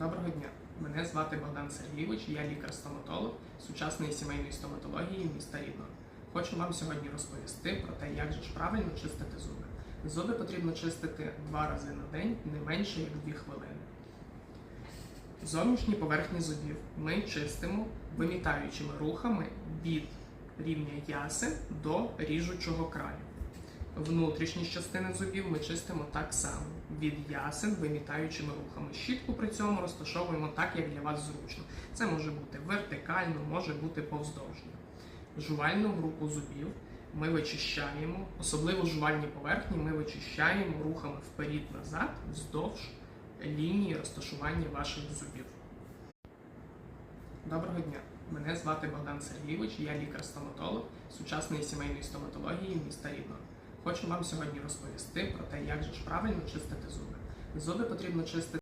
Доброго дня. Мене звати Богдан Сергійович, я лікар-стоматолог сучасної сімейної стоматології міста Рівного. Хочу вам сьогодні розповісти про те, як же ж правильно чистити зуби. Зуби потрібно чистити два рази на день, не менше як 2 хвилини. Зовнішні поверхні зубів ми чистимо вимітаючими рухами від рівня ясен до ріжучого краю. Внутрішні частини зубів ми чистимо так само від ясен вимітаючими рухами. Щітку при цьому розташовуємо так, як для вас зручно. Це може бути вертикально, може бути повздовжньо. Жувальну групу зубів ми вичищаємо, особливо жувальні поверхні ми вичищаємо рухами вперед-назад вздовж лінії розташування ваших зубів. Доброго дня. Мене звати Богдан Сергійович, я лікар-стоматолог сучасної сімейної стоматології міста Рівного. Хочу вам сьогодні розповісти про те, як же ж правильно чистити зуби. Зуби потрібно чистити.